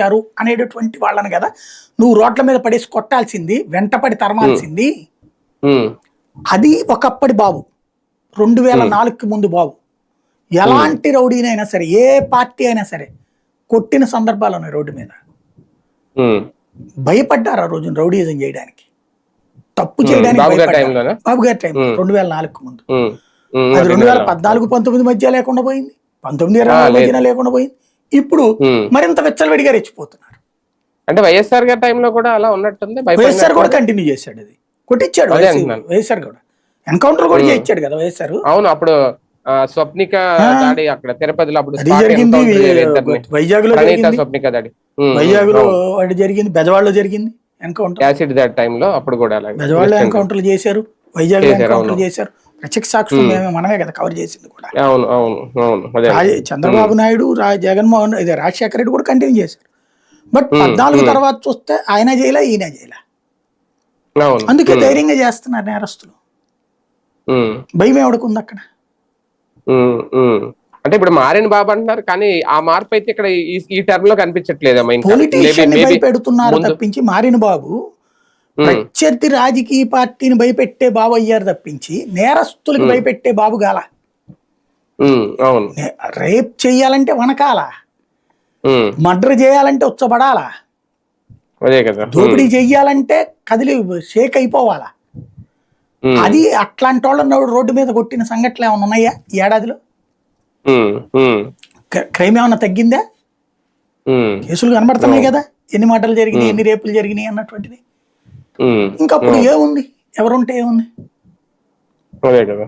చేశారు అనేటటువంటి వాళ్ళని కదా నువ్వు రోడ్ల మీద పడేసి కొట్టాల్సింది వెంటపడి తరమాల్సింది. అది ఒకప్పటి బాబు. రెండు వేల నాలుగుకి ముందు బాబు. ఎలాంటి రౌడీనైనా సరే ఏ పార్టీ అయినా సరే కొట్టిన సందర్భాలు ఉన్నాయి రోడ్డు మీద. భయపడ్డారు ఆ రోజున రౌడీజం చేయడానికి. తప్పు చేయడానికి బాబు గారి టైం రెండు వేల నాలుగుకి ముందు. అది రెండు వేల. పద్నాలుగు పంతొమ్మిది మధ్య లేకుండా పోయింది. పంతొమ్మిది ఇరవై. మధ్యన లేకుండా పోయింది. ఇప్పుడు. మరింత విచ్చలవిడిగా రెచ్చిపోతున్నారు అంటే వైఎస్ఆర్ గారి టైంలో కూడా అలా ఉన్నట్టుంది. వైఎస్ఆర్ కూడా కంటిన్యూ చేశాడు అది కొట్టించాడు అదే. వైఎస్ఆర్ కూడా ఎన్కౌంటర్ కూడా చేయించాడు కదా వైఎస్ఆర్ అవును అప్పుడు స్వప్నిక దాడి అక్కడ తిరుపతిలో అప్పుడు అది. వైజాగ్లో స్వప్నిక దాడి వైజాగ్లో. వాడి జరిగింది బెజవాడలో జరిగింది ఎన్కౌంటర్ యాసిడ్ దాడి టైంలో అప్పుడు కూడా అలాగే బెజవాడలో ఎన్కౌంటర్లు చేశారు వైజాగ్ ఎన్కౌంటర్లు. చేశారు ప్రత్యక్ష సాక్షులు మేమే మనమే కదా కవర్ చేసింది కూడా. అవును అవును అవును. చంద్రబాబు నాయుడు రా జగన్మోహన్ ఇది రాజశేఖర రెడ్డి కూడా కంటిన్యూ చేశారు. బట్ పద్నాలుగు తర్వాత చూస్తే ఆయన చేయలే ఈయన చేయలే అందుకే ధైర్యంగా చేస్తున్నారు నేరస్తులు. భయం ఎవడుకుంది అక్కడ. అంటే ఇప్పుడు మారిన బాబు అంటున్నారు కానీ ఆ మార్పు అయితే ఇక్కడ ఈ- టర్మ్లో కనిపించట్లేదమ్మా భయపెడుతున్నారు ముందు- తప్పించి మారిన బాబు ప్రత్యర్థి రాజకీయ పార్టీని భయపెట్టే బాబు అయ్యారు తప్పించి నేరస్తులకు భయపెట్టే బాబు గాల. రేప్ చెయ్యాలంటే వనకాల. మర్డర్ చేయాలంటే ఉచ్చబడాలా. దోపిడీ చెయ్యాలంటే కదిలి షేక్ అయిపోవాలా. అది అట్లాంటి వాళ్ళని రోడ్డు మీద కొట్టిన సంఘటనలు ఏమైనా ఉన్నాయా ఈ ఏడాదిలో? క్రైమ్ ఏమైనా తగ్గిందా? కేసులు కనబడుతున్నాయి కదా. ఎన్ని మాటలు జరిగినాయి ఎన్ని రేపులు జరిగినాయి అన్నటువంటిది. ఉమ్, ఇంకా అప్పుడు ఏముంది? ఎవరుంటే ఏముంది? అదే కదా.